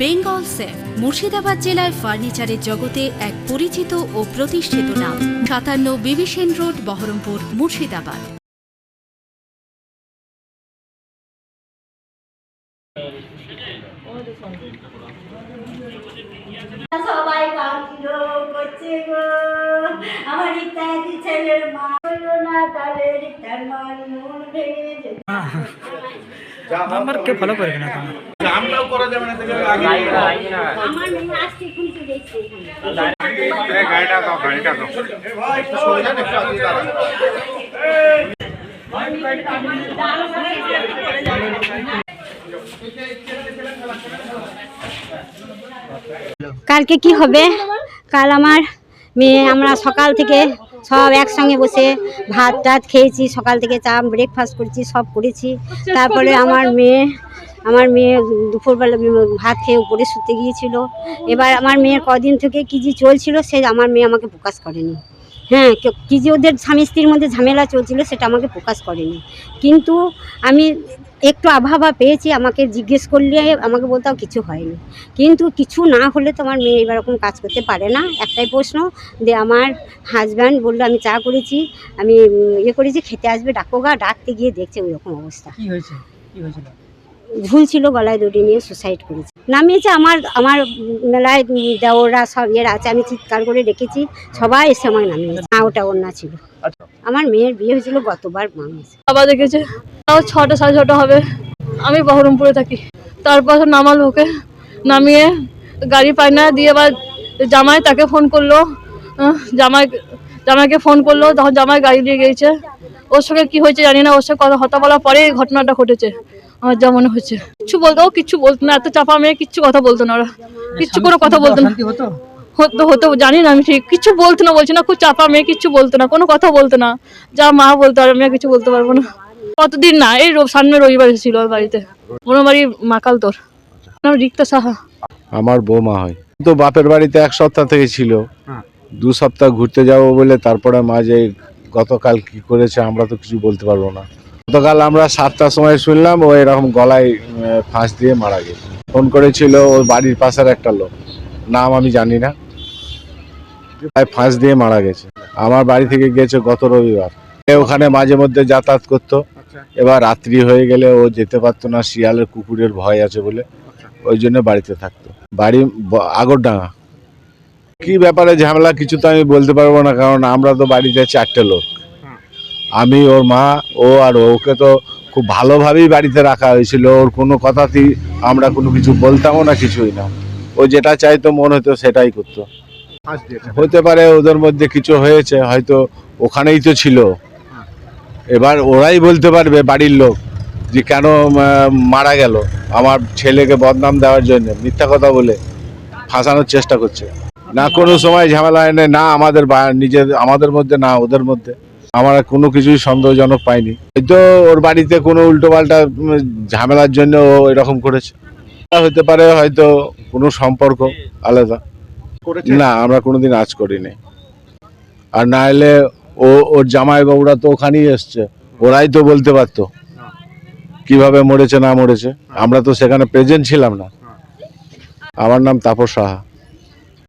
Bengal safe Murshidabad জেলায় ফার্নিচারের জগতে এক পরিচিত ও প্রতিষ্ঠিত নাম। সাতান্ন বিবিসেন রোড বহরমপুর মুর্শিদাবাদ। সবাই কান্দ করছে গো আমার ইত্যাদি ছেলের মা হলো না মান মন ভেঙে যেত। ফলো করবে না আমরাও করা যাবে না। গাড়িটা দাও গাড়িটা দাও। কালকে কি হবে? কাল আমার মেয়ে আমরা সকাল থেকে সব একসঙ্গে বসে ভাত টাত খেয়েছি সকাল থেকে চা ব্রেকফাস্ট করেছি সব করেছি। তারপরে আমার মেয়ে আমার মেয়ে দুপুরবেলা ভাত খেয়ে উপরে শুতে গিয়েছিল। এবার আমার মেয়ের কদিন থেকে কি যে চলছিল, সে আমার মেয়ে আমাকে প্রকাশ করেনি। হ্যাঁ কে- যে ওদের স্বামী স্ত্রীর মধ্যে ঝামেলা চলছিল, সেটা আমাকে প্রকাশ করেনি। কিন্তু আমি একটু আভাবা পেয়েছি, আমাকে জিজ্ঞেস করলে আমাকে বলতাম কিছু হয়নি। কিন্তু কিছু না হলে তো আমার মেয়ে এরকম কাজ করতে পারে না। একটাই প্রশ্ন, যে আমার হাজব্যান্ড বলল, আমি চা করেছি, আমি ইয়ে করেছি, খেতে আসবে, ডাকো গা, ডাকতে গিয়ে দেখছে ওই রকম অবস্থা। হয়েছে? হয়েছিল? ঝুলছিল গলায় দড়ি নিয়ে সুসাইড করেছে। নামিয়েছে আমার আমার মেলায় দেওরা সব ইয়ের আছে আমি চিৎকার করে ডেকেছি সবাই এসে আমাকে নামিয়েছে। মা ওটা অন্য ছিল। আমার মেয়ের বিয়ে হয়েছিল গতবার মাস বাবা দেখেছে তাও ছটা সাড়ে ছটা হবে। আমি বহরমপুরে থাকি। তারপর নামাল ওকে। নামিয়ে গাড়ি পায় না দিয়ে আবার জামাই তাকে ফোন করল। জামাই জামাইকে ফোন করল তখন জামাই গাড়ি দিয়ে গিয়েছে। ওর সঙ্গে কি হয়েছে জানি না ওর সঙ্গে কথা কথা বলার পরে ঘটনাটা ঘটেছে। আমার যা মনে হচ্ছে কিছু বলতো ও কিচ্ছু বলতো না এত চাপা মেয়ে কিচ্ছু কথা বলতো না ওরা। কিচ্ছু কোনো কথা বলতো না। হতো? হতো হতো জানি না আমি ঠিক কিছু বলতো না বলছি না খুব চাপা মেয়ে কিচ্ছু বলতো না কোনো কথা বলতো না। যা মা বলতো আর আমি আর কিছু বলতে পারব না। কতদিন না এই সামনে রবিবার এসেছিল ওর বাড়িতে। ওর বাড়ি মাকাল তোর। নাম রিক্তা সাহা। আমার বৌমা হয়। তো বাপের বাড়িতে এক সপ্তাহ থেকে ছিল। হ্যাঁ। দু সপ্তাহ ঘুরতে যাব বলে তারপরে মাঝে গতকাল কি করেছে আমরা তো কিছু বলতে পারব না। গতকাল আমরা সাতটার সময় শুনলাম ও এরকম গলায় ফাঁস দিয়ে মারা গেছে। ফোন করেছিল ওর বাড়ির পাশের একটা লোক। নাম আমি জানি না। তাই ফাঁস দিয়ে মারা গেছে। আমার বাড়ি থেকে গেছে গত রবিবার। ওখানে মাঝে মধ্যে যাতায়াত করতো। আচ্ছা। এবার রাত্রি হয়ে গেলে ও যেতে পারতো না শিয়ালের কুকুরের ভয় আছে বলে। ওই জন্য বাড়িতে থাকতো। বাড়ি আগরডাঙ্গা। কি ব্যাপারে ঝামেলা কিছু তো আমি বলতে পারব না, কারণ আমরা তো বাড়িতে চারটে লোক। আমি, ওর মা, ও আর ওকে তো খুব ভালোভাবেই বাড়িতে রাখা হয়েছিল। ওর কোনো কথাতেই আমরা কোনো কিছু বলতামও না, কিছুই না। ও যেটা চাইতো মন হতো সেটাই করতো। হতে পারে ওদের মধ্যে কিছু হয়েছে, হয়তো ওখানেই তো ছিল। এবার ওরাই বলতে পারবে বাড়ির লোক যে কেন মারা গেল। আমার ছেলেকে বদনাম দেওয়ার জন্য, মিথ্যা কথা বলে ফাঁসানোর চেষ্টা করছে। না কোনো সময় ঝামেলা হয় না আমাদের নিজের আমাদের মধ্যে না ওদের মধ্যে। আমরা কোনো কিছুই সন্দেহজনক পাইনি। হয়তো ওর বাড়িতে কোনো উল্টো পাল্টা ঝামেলার জন্য ও এরকম করেছে। হতে পারে হয়তো কোনো সম্পর্ক আলাদা। না আমরা কোনোদিন আজ করিনি। আর না এলে ও ওর জামাই বাবুরা তো ওখানেই এসছে। ওরাই তো বলতে পারতো। কীভাবে মরেছে না মরেছে। আমরা তো সেখানে প্রেজেন্ট ছিলাম না। আমার নাম তাপস সাহা।